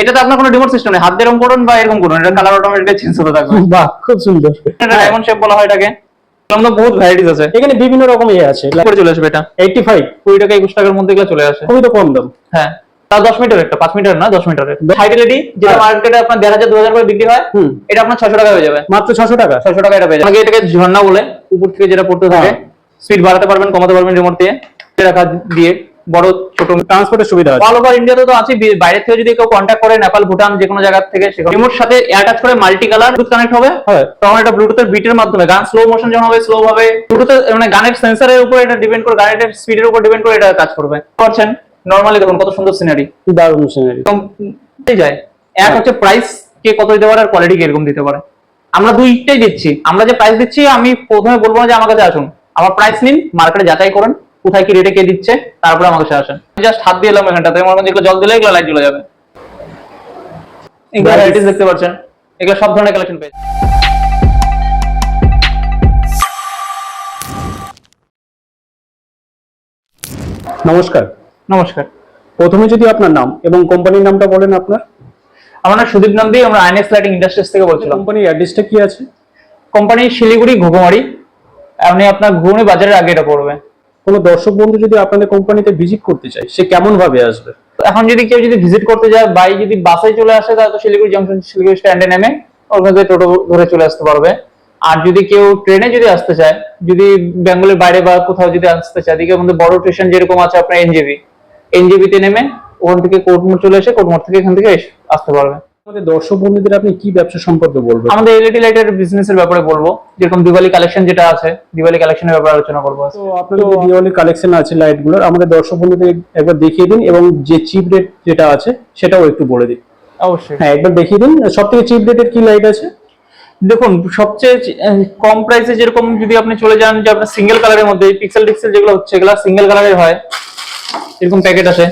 এটাতে আপনার কোনো রিমোট সিস্টেম নেই। হাত দিয়ে এরকম করুন বা এরকম করুন এটা কালার অটোমেটিক চেঞ্জ হতে থাকবে। বাহ খুব সুন্দর। এটা ডায়মন্ড শেপ বলা হয় এটাকে। আমরা বহুত ভ্যারাইটিস আছে। এখানে বিভিন্ন রকম ইয়ে আছে। করে চলে আসবে এটা। এইটটি ফাইভ কুড়ি টাকা একুশ টাকার মধ্যে এগুলো চলে আসে। খুবই তো কম দাম। হ্যাঁ। তার দশ মিটার একটা পাঁচ মিটার না দশ মিটারের হাইট এলইডি যেটা হ্যাঁ। মার্কেটে আপনার দেড় হাজার দু হাজার করে বিক্রি হয় এটা আপনার ছশো টাকা হয়ে যাবে। মাত্র ছশো টাকা? ছশো টাকা এটা পেয়ে যাবে এটাকে ঝর্ণা বলে উপর থেকে যেটা পড়তে থাকে হ্যাঁ। স্পিড বাড়াতে পারবেন কমাতে পারবেন রিমোট দিয়ে। রাখা দিয়ে। বড় ছোট ট্রান্সপোর্টের সুবিধা আছে। অল ওভার ইন্ডিয়াতে তো আছে বাইরে থেকে যদি কেউ কন্ট্যাক্ট করে নেপাল ভুটান যে কোনো জায়গা থেকে সেখানে রিমোট সাথে অ্যাটাচ করে মাল্টি কালার ব্লুটুথ কানেক্ট হবে। হ্যাঁ। তখন এটা ব্লুটুথের বিটের মাধ্যমে গান স্লো মোশন যেমন হবে স্লো হবে। ব্লুটুথ মানে গানের সেন্সরের উপর এটা ডিপেন্ড করে গানের স্পিডের উপর ডিপেন্ড করে এটা কাজ করবে। করছেন? নর্মালি দেখুন কত সুন্দর সিনারি দারুণ সিনারি হয়ে যায়। এক হচ্ছে প্রাইস কে কত দিতে পারে আর কোয়ালিটি কীরকম দিতে পারে। আমরা দুইটাই দিচ্ছি। আমরা যে প্রাইস দিচ্ছি আমি প্রথমে বলব না যে আমার কাছে আসুন। আমার প্রাইস নিন মার্কেটে যাচাই করুন। কোথায় কি রেটে কে দিচ্ছে? তারপরে আমার কাছে আসেন। জাস্ট হাত দিয়ে এলাম এখানটাতে মনে করেন জল দিলে এগুলো লাইট জ্বলে যাবে। এগুলো. ভ্যারাইটিস দেখতে পাচ্ছেন। এগুলো সব ধরনের কালেকশন পেয়েছে। নমস্কার। নমস্কার। প্রথমে যদি আপনার নাম এবং কোম্পানির নামটা বলেন আপনার। আমার নাম সুদীপ নন্দী আমরা আইনেক্স লাইটিং ইন্ডাস্ট্রিজ থেকে বলছিলাম। কোম্পানির অ্যাড্রেসটা কি আছে? কোম্পানি শিলিগুড়ি ঘুঘুমারি। আপনি আপনার ঘুগনি বাজারের আগে এটা পড়বে কোনো দর্শক বন্ধু যদি আপনাদের কোম্পানিতে ভিজিট করতে চায়, সে কেমন ভাবে আসবে এখন যদি কেউ যদি ভিজিট করতে যায় বাই যদি বাসে চলে আসে, তাহলে তো শিলিগুড়ি জংশন শিলিগুড়ি স্ট্যান্ডে নেমে ওখান টোটো ধরে চলে আসতে পারবে। আর যদি কেউ ট্রেনে যদি আসতে চায়, যদি বেঙ্গলের বাইরে বা কোথাও যদি আসতে চায় দিকে মধ্যে বড় স্টেশন যেরকম আছে আপনার এনজেবি এনজেবিতে নেমে ওখান থেকে কোর্টমোড় চলে এসে কোর্টমোড় থেকে এখান থেকে আসতে পারবে। আমাদের দর্শক বন্ধুদের আপনি কি ব্যবসা সম্পর্কে বলবেন? আমাদের এলইডি লাইটের বিজনেস এর ব্যাপারে বলব। যেরকম দিওয়ালি কালেকশন যেটা আছে দিওয়ালি কালেকশনের ব্যাপারে আলোচনা করব তো আপনাদের যে দিওয়ালি কালেকশন আছে লাইটগুলোর আমাদের দর্শক বন্ধুদের একবার দেখিয়ে দিন এবং যে চিপ রেট যেটা আছে সেটাও একটু বলে দিন। অবশ্যই। হ্যাঁ একবার দেখিয়ে দিন সব থেকে চিপ রেটের কি লাইট আছে? দেখুন সবচেয়ে কম প্রাইসে যেরকম যদি আপনি চলে যান যে আপনার সিঙ্গেল কালারের মধ্যে পিক্সেল টিক্সেল যেগুলো হচ্ছে এগুলো সিঙ্গেল কালারের হয়। এরকম প্যাকেট আছে।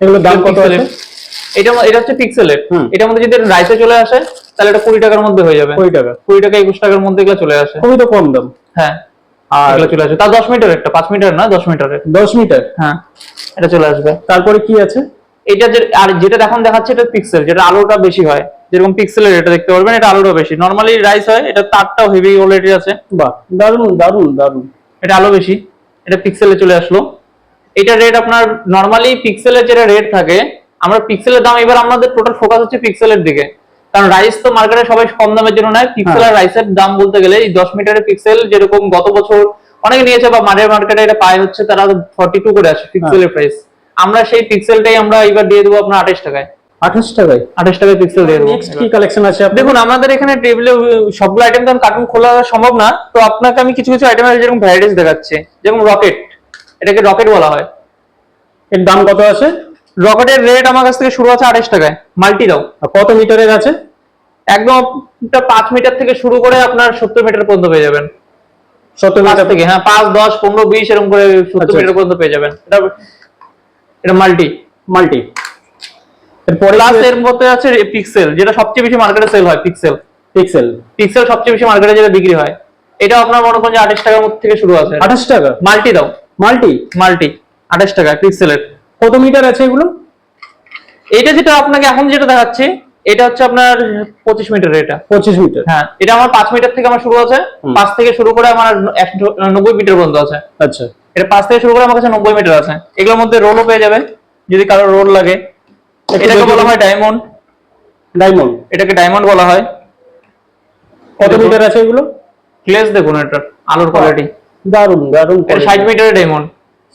এগুলোর দাম কত আছে? এটা এটা হচ্ছে পিক্সেলের। এটার মধ্যে যদি রাইসে চলে আসে তাহলে এটা কুড়ি টাকার মধ্যে হয়ে যাবে। কুড়ি টাকা। কুড়ি টাকা একুশ টাকার মধ্যে এগুলো চলে আসে। খুবই তো কম দাম। হ্যাঁ। আর এগুলো চলে আসে। তার দশ মিটার একটা পাঁচ মিটার না দশ মিটারের। দশ মিটার? হ্যাঁ এটা চলে আসবে। তারপরে কি আছে? এটা যে আর যেটা এখন দেখাচ্ছে এটা পিক্সেল যেটা আলোটা বেশি হয়। যেরকম পিক্সেলের এটা দেখতে পারবেন এটা আলোটা বেশি। নর্মালি রাইস হয় এটা তারটাও হেভি অলরেডি আছে। বাহ দারুণ দারুণ দারুণ। এটা আলো বেশি। এটা পিক্সেলে চলে আসলো। এটা রেট আপনার নর্মালি পিক্সেলের যেটা রেট থাকে আমরা পিক্সেলের দাম এবার আমাদের টোটাল ফোকাস হচ্ছে পিক্সেলের দিকে। কারণ রাইস তো মার্কেটে সবাই কম দামের জন্য নেয়। পিক্সেল আর রাইসের দাম বলতে গেলে এই দশ মিটারের পিক্সেল যেরকম গত বছর অনেকে নিয়েছে বা মাঝের মার্কেটে এটা পায় হচ্ছে তারা ফর্টি টু করে আসে পিক্সেলের প্রাইস আমরা সেই পিক্সেলটাই আমরা এবার দিয়ে দেবো আপনার আঠাশ টাকায়। আঠাশ টাকায়? আঠাশ টাকায় পিক্সেল দিয়ে দেবো। নেক্সট কি কালেকশন আছে দেখুন আমাদের এখানে টেবিলে সবগুলো আইটেম তো কার্টুন খোলা সম্ভব না। তো আপনাকে আমি কিছু কিছু আইটেমের যেরকম ভ্যারাইটিস দেখাচ্ছি যেরকম রকেট এটাকে রকেট বলা হয়। এর দাম কত আছে? রকেটের রেট আমার কাছ থেকে শুরু আছে আঠাশ টাকায়। মাল্টি দাও। কত মিটারের আছে? একদম পাঁচ মিটার থেকে শুরু করে আপনার সত্তর মিটার পর্যন্ত পেয়ে যাবেন। সত্তর মিটার থেকে হ্যাঁ পাঁচ দশ পনেরো বিশ এরকম করে সত্তর আচ্ছা, মিটার পর্যন্ত পেয়ে যাবেন। এটা এটা মাল্টি। মাল্টি। প্লাস এর মধ্যে আছে পিক্সেল যেটা সবচেয়ে বেশি মার্কেটে সেল হয় পিক্সেল পিক্সেল পিক্সেল সবচেয়ে বেশি মার্কেটে যেটা বিক্রি হয়। এটা আপনার মনে করেন যে আঠাশ টাকার মধ্যে থেকে শুরু আছে। আঠাশ টাকা? মাল্টি দাও। মাল্টি? মাল্টি আঠাশ টাকা পিক্সেলের কত মিটার আছে এগুলো? এটা যেটা আপনাকে এখন যেটা দেখাচ্ছে এটা হচ্ছে আপনার পঁচিশ মিটার এটা। পঁচিশ মিটার। হ্যাঁ এটা আমার পাঁচ মিটার থেকে আমার শুরু আছে পাঁচ থেকে শুরু করে আমার একশো নব্বই মিটার পর্যন্ত আছে। আচ্ছা। এটা পাঁচ থেকে শুরু করে আমার কাছে নব্বই মিটার আছে। এগুলোর মধ্যে রোলও পেয়ে যাবে যদি কারও রোল লাগে। এটাকে বলা হয় ডায়মন্ড ডায়মন্ড এটাকে ডায়মন্ড বলা হয়। কত মিটার আছে এগুলো? গ্লেজ দেখুন এটা আলোর কোয়ালিটি দারুণ দারুণ এটা ষাট মিটারের ডায়মন্ড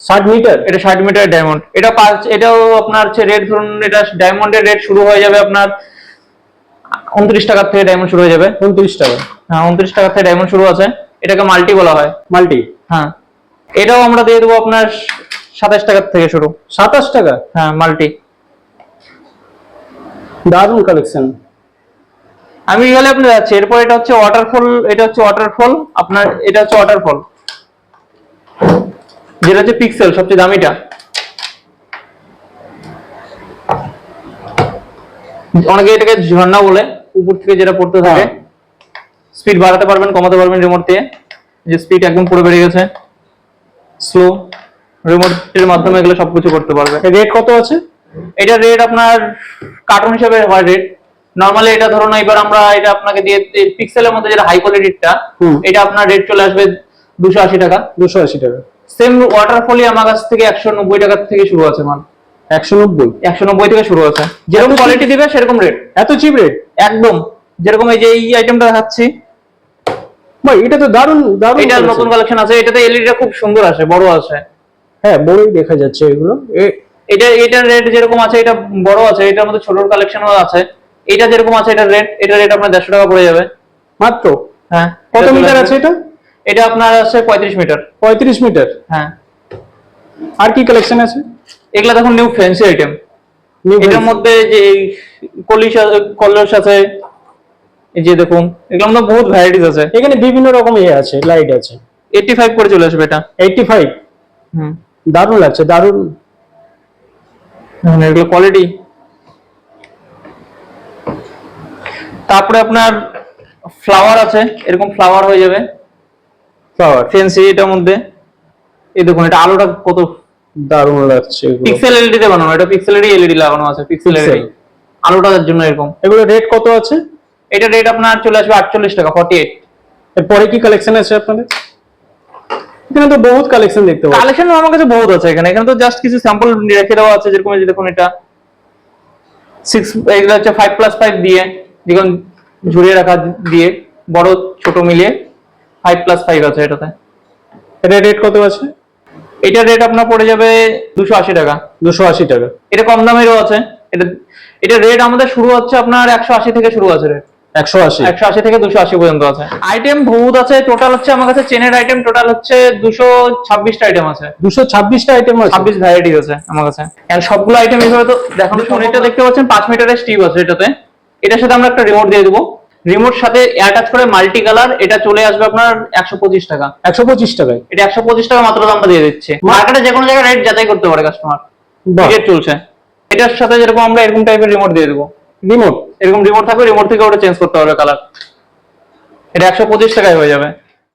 ষাট মিটার? এটা ষাট মিটার ডায়মন্ড এটা পাঁচ এটাও আপনার হচ্ছে রেট ধরুন এটা ডায়মন্ডের রেট শুরু হয়ে যাবে আপনার উনত্রিশ টাকার থেকে ডায়মন্ড শুরু হয়ে যাবে। উনত্রিশ টাকা। হ্যাঁ উনত্রিশ টাকার থেকে ডায়মন্ড শুরু আছে। এটাকে মাল্টি বলা হয়। মাল্টি হ্যাঁ। এটাও আমরা দিয়ে দেবো আপনার সাতাশ টাকার থেকে শুরু। সাতাশ টাকা? হ্যাঁ মাল্টি দারুণ কালেকশন আমি গেলে আপনি যাচ্ছি। এরপর এটা হচ্ছে ওয়াটারফল এটা হচ্ছে ওয়াটারফল আপনার এটা হচ্ছে ওয়াটারফল যেটা হচ্ছে পিক্সেল সবচেয়ে দামিটা। অনেকে এটাকে ঝর্ণা বলে উপর থেকে যেটা পড়তে থাকে হ্যাঁ। স্পিড বাড়াতে পারবেন কমাতে পারবেন রিমোট দিয়ে। যে স্পিড একদম পুরো বেড়ে গেছে। স্লো রিমোটের মাধ্যমে এগুলো সবকিছু করতে পারবে। রেট কত আছে? এটা রেট আপনার কার্টুন হিসেবে হয় রেট নর্মালি এটা ধরুন এবার আমরা এটা আপনাকে দিয়ে পিক্সেলের মধ্যে যেটা হাই কোয়ালিটিটা। এটা আপনার রেট চলে আসবে দুশো আশি টাকা। দুশো আশি টাকা। সেম ওয়াটারফলি আমার কাছ থেকে একশো নব্বই টাকা থেকে শুরু আছে মাল। একশো নব্বই? একশো নব্বই থেকে শুরু আছে যেরকম কোয়ালিটি দিবে সেরকম রেট এত চিপ রেট একদম। যেরকম এই যে এই আইটেমটা দেখাচ্ছি। ভাই এটা তো দারুণ দারুণ এটা। নতুন কালেকশন আছে এটাতে এলইডিটা খুব সুন্দর আছে বড় আছে হ্যাঁ বড়ই দেখা যাচ্ছে এগুলো। এটা এটার রেট যেরকম আছে এটা বড় আছে এটার মধ্যে ছোট কালেকশনও আছে। এটা যেরকম আছে এটার রেট এটার রেট আপনার দেড়শো টাকা পড়ে যাবে। মাত্র? হ্যাঁ কত মিটার আছে এটা? এটা আপনার আছে পঁয়ত্রিশ মিটার। পঁয়ত্রিশ মিটার? হ্যাঁ। আর কি কালেকশন আছে? এগুলা দেখুন নিউ ফ্যান্সি আইটেম এটার মধ্যে যে কলিশ কলস আছে এই যে দেখুন এগুলোর মধ্যে বহুত ভ্যারাইটিস আছে। এখানে বিভিন্ন রকম ইয়ে আছে লাইট আছে। এইটটি ফাইভ করে চলে আসবে এটা। Eighty five hmm. দারুণ লাগছে দারুণ। দেখুন এগুলো কোয়ালিটি তারপরে আপনার ফ্লাওয়ার আছে এরকম ফ্লাওয়ার হয়ে যাবে। ফ্লাওয়ার ফেন্সি এটার মধ্যে? এই দেখুন এটা আলোটা কত দারুণ লাগছে পিক্সেল এলইডি তে বানানো এটা পিক্সেল এলইডি লাগানো আছে পিক্সেল। এলইডি আলোটার জন্য এরকম। এগুলো রেট কত আছে? এটা রেট আপনার চলে আসবে আটচল্লিশ টাকা ফর্টি এইট এরপরে কি কালেকশন আছে আপনাদের? এখানে তো বহুত কালেকশন দেখতে পাচ্ছি। কালেকশন আমার কাছে বহুত আছে এখানে। এখানে তো জাস্ট কিছু স্যাম্পল রেখে দেওয়া আছে যেরকম এই দেখুন এটা। সিক্স এগুলো হচ্ছে ফাইভ প্লাস ফাইভ দিয়ে যেরকম ঝুড়িয়ে রাখা দিয়ে বড় ছোট মিলিয়ে। ফাইভ প্লাস ফাইভ আছে এটাতে। এটা রেট কত আছে? এটা রেট আপনার পড়ে যাবে দুশো আশি টাকা। দুশো আশি টাকা। এটা কম দামেরও আছে। এটা এটা রেট আমাদের শুরু হচ্ছে আপনার একশো আশি থেকে শুরু আছে রেট একশো আশি। একশো আশি থেকে দুশো আশি পর্যন্ত আছে। আইটেম বহুত আছে টোটাল হচ্ছে আমার কাছে চেনের আইটেম টোটাল হচ্ছে দুশো ছাব্বিশটা আইটেম আছে। দুশো ছাব্বিশটা আইটেম আছে। ছাব্বিশ ভ্যারাইটি আছে আমার কাছে। And সবগুলো আইটেম এইভাবে তো দেখানো এটা দেখতে পাচ্ছেন পাঁচ মিটারের স্টিভ আছে এটাতে। এটার সাথে আমরা একটা রিমোট দিয়ে দেবো। রিমোট সাথে অ্যাটাচ করে মাল্টি কালার এটা চলে আসবে আপনার একশো পঁচিশ টাকা। একশো পঁচিশ টাকায়? এটা একশো পঁচিশ টাকা মাত্র দামটা দিয়ে দিচ্ছে। মার্কেটে যে কোনো জায়গায় রেট যাচাই করতে পারে কাস্টমার রেট চলছে। এটার সাথে যেরকম আমরা এরকম টাইপের রিমোট দিয়ে দেবো। রিমোট এরকম রিমোট থাকবে রিমোট থেকে ওটা চেঞ্জ করতে হবে কালার এটা একশো পঁচিশ টাকায় হয়ে যাবে।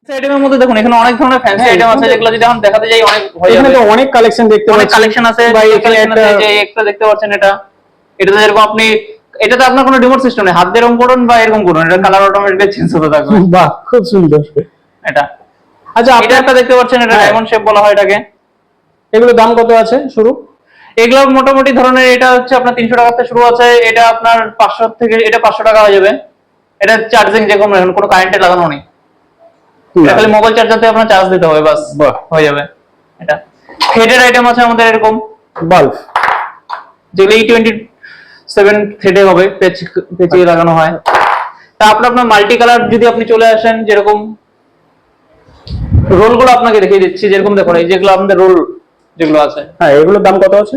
আইটেমের মধ্যে দেখুন এখানে অনেক ধরনের ফ্যান্সি হ্যাঁ, আইটেম আছে এখানে- যেগুলো যদি এখন দেখাতে যাই অনেক হয়ে এখানে যাবে। তো অনেক কালেকশন দেখতে অনেক কালেকশন আছে এখানে একটা দেখতে পাচ্ছেন এটা। এটাতে যেরকম আপনি এটাতে আপনার কোনো রিমোট সিস্টেম নেই। হাত দিয়ে এরকম করুন বা এরকম করুন এটা কালার অটোমেটিক্যালি চেঞ্জ হতে থাকবে। বাহ খুব সুন্দর। এটা। আচ্ছা এটা একটা দেখতে পাচ্ছেন এটা হ্যাঁ। ডায়মন্ড শেপ বলা হয় এটাকে। এগুলো দাম কত আছে শুরু? এগুলো মোটামুটি ধরনের এটা হচ্ছে আপনার তিনশো টাকা থেকে শুরু আছে এটা আপনার পাঁচশো থেকে এটা পাঁচশো টাকা হয়ে যাবে। এটা চার্জিং যে কোনো এখন কোনো কারেন্টে লাগানো নেই। খালি মোবাইল চার্জারতে আপনার চার্জ দিতে হবে বাস। হয়ে যাবে। এটা। হেডের আইটেম আছে আমাদের এরকম। বাল্ব। যেগুলো ই টোয়েন্টি সেভেন থ্রেডে হবে পেচ পেঁচিয়ে লাগানো হয়। তারপর আপনার মাল্টি কালার যদি আপনি চলে আসেন যেরকম রোলগুলো আপনাকে দেখিয়ে দিচ্ছি যেরকম দেখুন এই যেগুলো আমাদের রোল যেগুলো আছে। হ্যাঁ এগুলোর দাম কত আছে?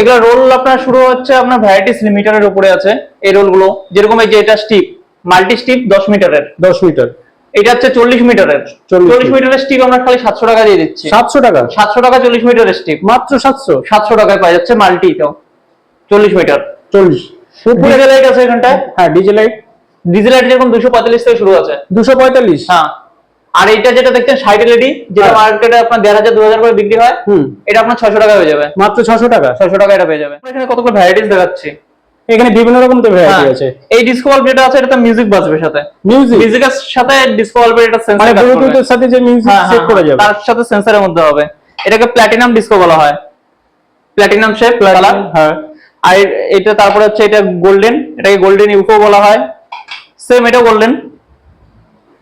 এগুলো রোল আপনার শুরু হচ্ছে আপনার ভ্যারাইটিস লিমিটারের উপরে আছে এই রোলগুলো যেরকম এই যে এটা স্টিপ মাল্টি স্টিপ দশ মিটারের দশ মিটার এটা হচ্ছে চল্লিশ মিটারের 40 চল্লিশ মিটারের স্টিপ আমরা খালি সাতশো টাকা দিয়ে দিচ্ছি। সাতশো টাকা? সাতশো টাকা চল্লিশ মিটারের স্টিপ মাত্র সাতশো? সাতশো টাকায় পাওয়া যাচ্ছে মাল্টি এটাও চল্লিশ মিটার চল্লিশ। উপরে লাইট আছে এখানটায়? হ্যাঁ ডিজে লাইট ডিজেল লাইট যেরকম দুশো পঁয়তাল্লিশ থেকে শুরু আছে। দুশো পঁয়তাল্লিশ। হ্যাঁ। আর এটা যেটা দেখছেন সাইড এলইডি যেটা হ্যাঁ। মার্কেটে আপনার দেড় হাজার দু হাজার করে বিক্রি হয় এটা আপনার ছয়শো টাকা হয়ে যাবে। মাত্র ছশো টাকা? ছয়শো টাকা এটা পেয়ে যাবে। এখানে কতগুলো ভ্যারাইটিস দেখাচ্ছি। এখানে বিভিন্ন রকম তো ভ্যারাইটি হ্যাঁ। আছে। এই ডিসকো বাল্ব যেটা আছে এটা মিউজিক বাজবে সাথে। মিউজিক মিউজিকের সাথে ডিসকো বাল্বের এটা সেন্সর মানে ব্লুটুথের সাথে যে মিউজিক হ্যাঁ, সেট করা যাবে। তার সাথে সেন্সরের মধ্যে হবে। এটাকে প্ল্যাটিনাম ডিসকো বলা হয়। প্ল্যাটিনাম শেপ কালার হ্যাঁ। আর এটা তারপরে হচ্ছে এটা গোল্ডেন এটাকে গোল্ডেন ইউকো বলা হয়। সেম এটা গোল্ডেন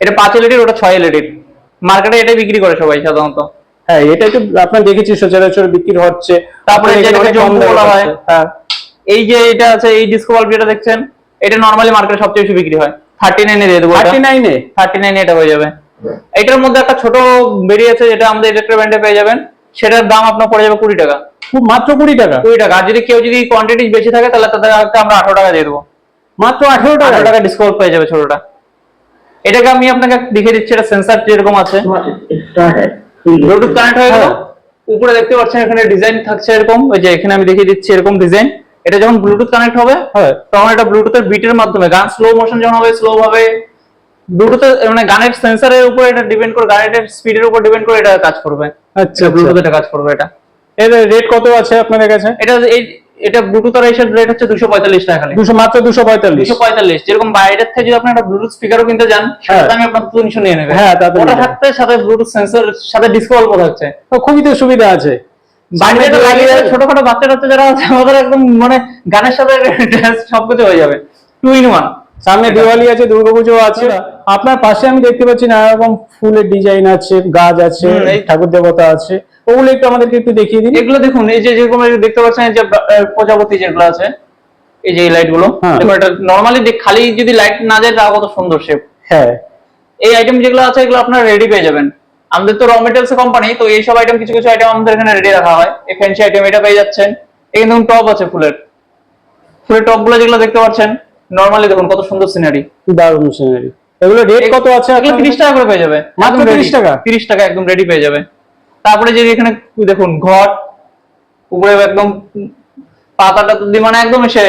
এটা পাঁচ এলইডির ওটা ছয় এলইডির মার্কেটে এটাই বিক্রি করে সবাই সাধারণত। হ্যাঁ এটাই তো আপনার দেখেছি সচরাচর বিক্রি হচ্ছে। তারপরে যেটাকে জম্বু বলা হয়। হ্যাঁ। এই যে এটা আছে এই ডিসকো বাল্ব যেটা দেখছেন? এটা নর্মালি মার্কেটে সবচেয়ে বেশি বিক্রি হয়। থার্টি নাইনে দিয়ে দেবো থার্টি নাইনে থার্টি নাইনে এটা হয়ে যাবে। এটার মধ্যে একটা ছোট বেরিয়েছে যেটা আমাদের ইলেকট্রিক ব্যান্ডে পেয়ে যাবেন। সেটার দাম আপনার পড়ে যাবে কুড়ি টাকা। মাত্র কুড়ি টাকা? কুড়ি টাকা। আর যদি কেউ যদি কোয়ান্টিটি বেশি থাকে তাহলে তাদেরকে আমরা আঠারো টাকা দিয়ে দেবো। মাত্র আঠারো টাকা? টাকা ডিসকাউন্ট পেয়ে যাবে ছোটটা। এটাকে আমি আপনাকে দেখিয়ে দিচ্ছি এটা সেন্সার যেরকম আছে। ব্লুটুথ কানেক্ট হয়ে গেল। হ্যাঁ। উপরে দেখতে পাচ্ছেন এখানে ডিজাইন থাকছে এরকম। ওই যে এখানে আমি দেখিয়ে দিচ্ছি এরকম ডিজাইন এটা যখন ব্লুটুথ কানেক্ট হবে হ্যাঁ। তখন এটা ব্লুটুথের বিটের মাধ্যমে গান স্লো মোশন যখন হবে স্লো ভাবে ব্লুটুথের মানে গানের সেন্সারের উপর এটা ডিপেন্ড করে গানের স্পিডের উপর ডিপেন্ড করে এটা কাজ করবে। আচ্ছা ব্লুটুথ এটা কাজ করবে এটা। এর রেট কত আছে আপনাদের কাছে? এটা এই এটা ব্লুটুথ আর রেট হচ্ছে দুশো পঁয়তাল্লিশ টাকা খালি। দুশো মাত্র দুশো পঁয়তাল্লিশ। দুশো পঁয়তাল্লিশ। যেরকম বাইরের থেকে যদি আপনি একটা ব্লুটুথ স্পিকারও কিনতে যান হ্যাঁ। সেটা আমি আপনার তিনশো নিয়ে নেবে। হ্যাঁ, তাতে ওটা থাকতে সাথে ব্লুটুথ সেন্সর সাথে ডিসপ্লে অল্প থাকছে তো খুবই তো সুবিধা আছে। বাইরে লাগিয়ে ছোটখাটো বাচ্চা টাচ্চা যারা আছে আমাদের একদম মানে গানের সাথে সবকিছু হয়ে যাবে। টু ইন ওয়ান সামনে দিওয়ালি আছে দুর্গাপুজো আছে। আপনার পাশে আমি দেখতে পাচ্ছি নানা রকম ফুলের ডিজাইন আছে গাছ আছে ঠাকুর দেবতা আছে। ওগুলো একটু আমাদেরকে একটু দেখিয়ে দিন। এগুলো দেখুন এই যে যেরকম দেখতে পাচ্ছেন এই যে প্রজাপতি যেগুলো আছে এই যে লাইটগুলো। এটা নর্মালি খালি যদি লাইট না যায় তা কত সুন্দর শেপ হ্যাঁ। এই আইটেম যেগুলো আছে এগুলো আপনারা রেডি পেয়ে যাবেন। আমাদের তো র মেটেরিয়ালস কোম্পানি তো এই সব আইটেম কিছু কিছু আইটেম আমাদের এখানে রেডি রাখা হয়। এই ফ্যান্সি আইটেম এটা পেয়ে যাচ্ছেন। এখানে দেখুন টপ আছে ফুলের। ফুলের টপগুলো যেগুলো দেখতে পাচ্ছেন নর্মালি দেখুন কত সুন্দর সিনারি দারুণ সিনারি এগুলো রেট কত আছে এগুলো তিরিশ টাকা করে পেয়ে যাবে। মাত্র 30 টাকা? তিরিশ টাকা একদম রেডি পেয়ে যাবে। তারপরে যে এখানে দেখুন ঘট উপরে একদম পাতাটা দিয়ে মানে একদম সে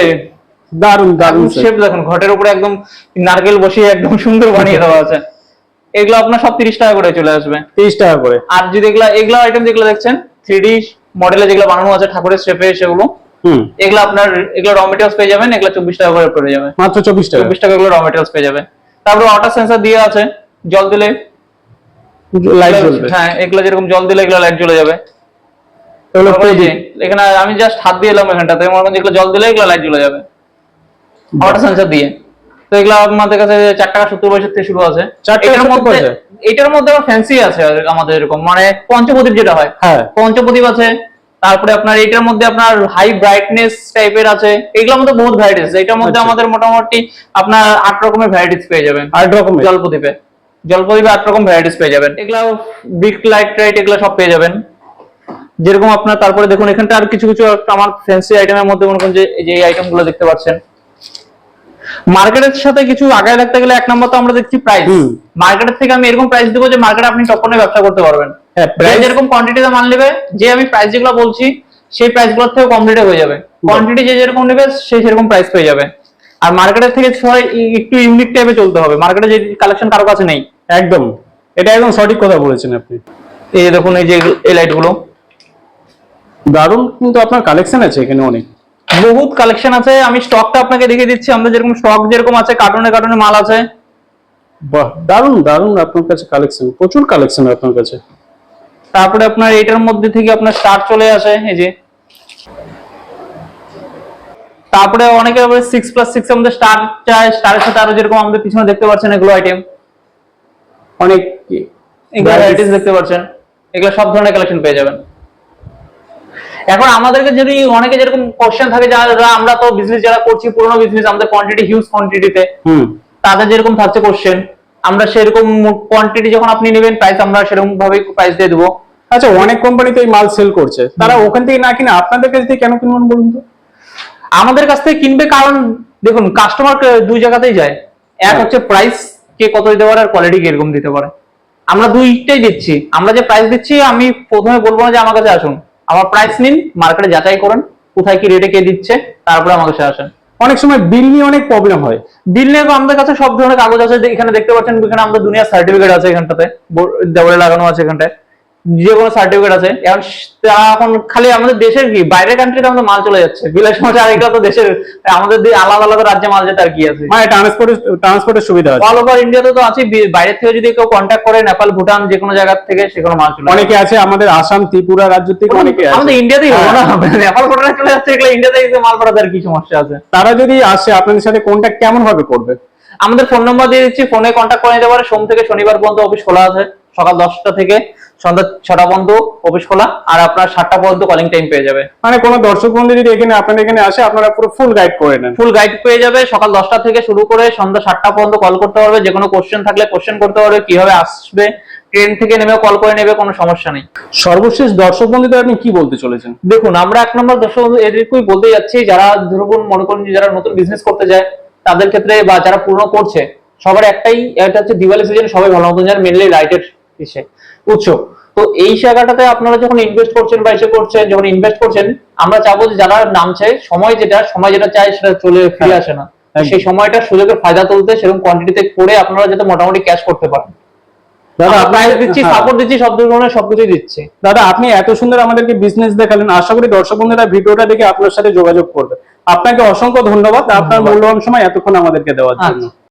দারুণ দারুণ শেপ দেখুন ঘটের উপরে একদম নারকেল বসিয়ে একদম সুন্দর বানিয়ে দেওয়া আছে। এগুলো আপনার সব তিরিশ টাকা করে চলে আসবে। তিরিশ টাকা করে। আর যদি এগুলা এগুলা আইটেম যেগুলো দেখছেন থ্রি মডেলে যেগুলো বানানো আছে ঠাকুরের শেপে সেগুলো হুম। এগুলো আপনার এগুলো র মেটেরিয়ালস পেয়ে যাবেন এগুলো চব্বিশ টাকা করে পড়ে যাবে। মাত্র চব্বিশ টাকা। চব্বিশ টাকা এগুলো র মেটেরিয়ালস পেয়ে যাবে। তারপরে ওয়াটার সেন্সার দিয়ে আছে জল দিলে লাইট জ্বলবে। হ্যাঁ এগুলো যেরকম জল দিলে এগুলো লাইট জ্বলে যাবে। এগুলো এখানে আমি জাস্ট হাত দিয়ে এলাম এখানটাতে মনে করেন যেগুলো জল দিলে এগুলো লাইট জ্বলে যাবে। ওয়াটার সেন্সর দিয়ে। তো এগুলো আমাদের কাছে চার টাকা সত্তর পয়সা থেকে শুরু আছে। এটার মধ্যে এটার মধ্যে ফ্যান্সি আছে আমাদের এরকম মানে পঞ্চপ্রদীপ যেটা হয়। হ্যাঁ। পঞ্চপ্রদীপ আছে তারপরে আপনার এটার মধ্যে আপনার হাই ব্রাইটনেস টাইপের আছে। এগুলোর মধ্যে বহুত ভ্যারাইটিস এটার মধ্যে আচ্ছা। আমাদের মোটামুটি আপনার আট রকমের ভ্যারাইটিস পেয়ে যাবেন আট রকমের? জলপ্রদীপে জলপ্রদীপে আট রকম ভ্যারাইটিস পেয়ে যাবেন। এগুলো বিগ লাইট টাইট এগুলো সব পেয়ে যাবেন। যেরকম আপনার তারপরে দেখুন এখানটা আর কিছু কিছু একটা আমার ফ্যান্সি আইটেমের মধ্যে মনে করেন যে এই যে আইটেমগুলো দেখতে পাচ্ছেন। মার্কেটের সাথে কিছু আগায় রাখতে গেলে এক নম্বর তো আমরা দেখছি প্রাইস হুম। মার্কেটের থেকে আমি এরকম প্রাইস দেবো যে মার্কেটে আপনি টপনে ব্যবসা করতে পারবেন। হ্যাঁ প্রাইস যেরকম কোয়ান্টিটিতে মাল নেবে যে আমি প্রাইস যেগুলো বলছি সেই প্রাইসগুলোর থেকে কম রেটে হয়ে যাবে। কোয়ান্টিটি যে যেরকম নেবে সে সেরকম প্রাইস পেয়ে যাবে। আর মার্কেটের থেকে ই- একটু ইউনিক টাইপে চলতে হবে। মার্কেটে যে কালেকশন কারও কাছে নেই। একদম। এটা একদম সঠিক কথা বলেছেন আপনি। এই যে দেখুন এই যে এই লাইটগুলো। দারুণ কিন্তু আপনার কালেকশন আছে এখানে অনেক। বহুত কালেকশন আছে। আমি স্টকটা আপনাকে দেখিয়ে দিচ্ছি। আমাদের যেরকম স্টক যেরকম আছে কার্টুনে কার্টুনে মাল আছে। বাহ দারুণ দারুণ আপনার কাছে কালেকশন প্রচুর কালেকশন আপনার কাছে। তারপরে আপনার এটার মধ্যে থেকে আপনার স্টার চলে আসে। এই যে তারপরে অনেকে সিক্স প্লাস সিক্স আমাদের স্টার চায় স্টারের সাথে আরও যেরকম আমাদের পিছনে দেখতে পাচ্ছেন এগুলো আইটেম অনেক ভ্যারাইটিস দেখতে পাচ্ছেন। এগুলো সব ধরনের কালেকশন পেয়ে যাবেন। এখন আমাদেরকে যদি অনেকে যেরকম কোশ্চেন থাকে যারা আমরা তো বিজনেস যারা করছি পুরোনো বিজনেস আমাদের কোয়ান্টিটি হিউজ কোয়ান্টিটিতে হুম। তাদের যেরকম থাকছে কোশ্চেন আমরা সেরকম কোয়ান্টিটি যখন আপনি নেবেন প্রাইস আমরা সেরকম ভাবে প্রাইস দিয়ে দেবো। আচ্ছা অনেক কোম্পানি তো এই মাল সেল করছে। তারা ওখান থেকে না কিনে আপনাদের কাছ থেকে কেন কিনবেন বলুন তো? আমাদের কাছ থেকে কিনবে কারণ দেখুন কাস্টমার দুই জায়গাতেই যায়। এক হ্যাঁ। হচ্ছে প্রাইস কে কত দিতে পারে আর কোয়ালিটি কীরকম দিতে পারে। আমরা দুইটাই দিচ্ছি। আমরা যে প্রাইস দিচ্ছি আমি প্রথমে বলব না যে আমার কাছে আসুন। আমার প্রাইস নিন মার্কেটে যাচাই করেন কোথায় কি রেটে কে দিচ্ছে তারপরে আমার কাছে আসেন। অনেক সময় বিল নিয়ে অনেক প্রবলেম হয়। বিল নিয়ে তো আমাদের কাছে সব ধরনের কাগজ আছে এখানে দেখতে পাচ্ছেন এখানে আমাদের দুনিয়ার সার্টিফিকেট আছে এখানটাতে দেওয়ালে লাগানো আছে এখানটায়। যে কোনো সার্টিফিকেট আছে। এখন তারা এখন খালি আমাদের দেশের কি? বাইরের কান্ট্রিতে আমাদের মাল চলে যাচ্ছে। বিলের সমস্যা আর এগুলো তো দেশের আমাদের আলাদা আলাদা রাজ্যে মাল যেতে আর কি আছে। মানে ট্রান্সপোর্টের ট্রান্সপোর্টের সুবিধা আছে। অল ওভার ইন্ডিয়াতে তো আছে বি- বাইরের থেকে যদি কেউ কন্ট্যাক্ট করে নেপাল ভুটান যে কোনো জায়গা থেকে সে কোনো মাল চলে অনেকে আছে আমাদের আসাম ত্রিপুরা রাজ্য থেকে অনেকে আছে। আমাদের ইন্ডিয়াতেই হব হ্যাঁ। না। নেপাল ভুটানে চলে যাচ্ছে এগুলো ইন্ডিয়াতে এসে মাল পাঠাতে আর কি সমস্যা আছে। তারা যদি আসে আপনাদের সাথে কন্ট্যাক্ট কেমন ভাবে করবে? আমাদের ফোন নম্বর দিয়ে দিচ্ছি। ফোনে কন্ট্যাক্ট করে নিতে পারে। সোম থেকে শনিবার পর্যন্ত অফিস খোলা আছে। সকাল দশটা থেকে সন্ধ্যা ছটা পর্যন্ত অফিস খোলা আর আপনার সাতটা পর্যন্ত কলিং টাইম পেয়ে যাবে। মানে কোনো দর্শক বন্ধু যদি এখানে আপনাদের এখানে আসে আপনারা পুরো ফুল গাইড করে নেন। ফুল গাইড পেয়ে যাবে সকাল দশটা থেকে শুরু করে সন্ধ্যা সাতটা পর্যন্ত কল করতে পারবে যে কোনো কোশ্চেন থাকলে কোশ্চেন করতে পারবে কীভাবে আসবে ট্রেন থেকে নেমে কল করে নেবে কোনো সমস্যা নেই। সর্বশেষ দর্শক বন্ধুদের আপনি কি বলতে চলেছেন? দেখুন আমরা এক নম্বর দর্শক বন্ধু এদেরকেই বলতে যাচ্ছি যারা ধরুন মনে করুন যে যারা নতুন বিজনেস করতে যায় তাদের ক্ষেত্রে বা যারা পুরনো করছে সবার একটাই এটা হচ্ছে দিওয়ালি সিজনে সবাই ভালো মতন জানেন মেনলি লাইটের ইসে উৎস তো এই জায়গাটাতে আপনারা যখন ইনভেস্ট করছেন বা এসে করছেন যখন ইনভেস্ট করছেন আমরা চাবো যে যারা নামছে সময় যেটা সময় যেটা চাই সেটা চলে ফিরে হ্যাঁ, আসে না। সেই সময়টা সুযোগের ফায়দা তুলতে সেরকম কোয়ান্টিটিতে করে আপনারা যাতে মোটামুটি ক্যাশ করতে পারেন। দাদা, দিচ্ছি হ্যাঁ। সাপোর্ট দিচ্ছি সব ধরনের সবকিছুই দিচ্ছি। দাদা আপনি এত সুন্দর আমাদেরকে বিজনেস দেখালেন। আশা করি দর্শক বন্ধুরা ভিডিওটা দেখে আপনার সাথে যোগাযোগ করবে। আপনাকে অসংখ্য ধন্যবাদ। আপনার মূল্যবান সময় এতক্ষণ আমাদেরকে দেওয়ার জন্য। আচ্ছা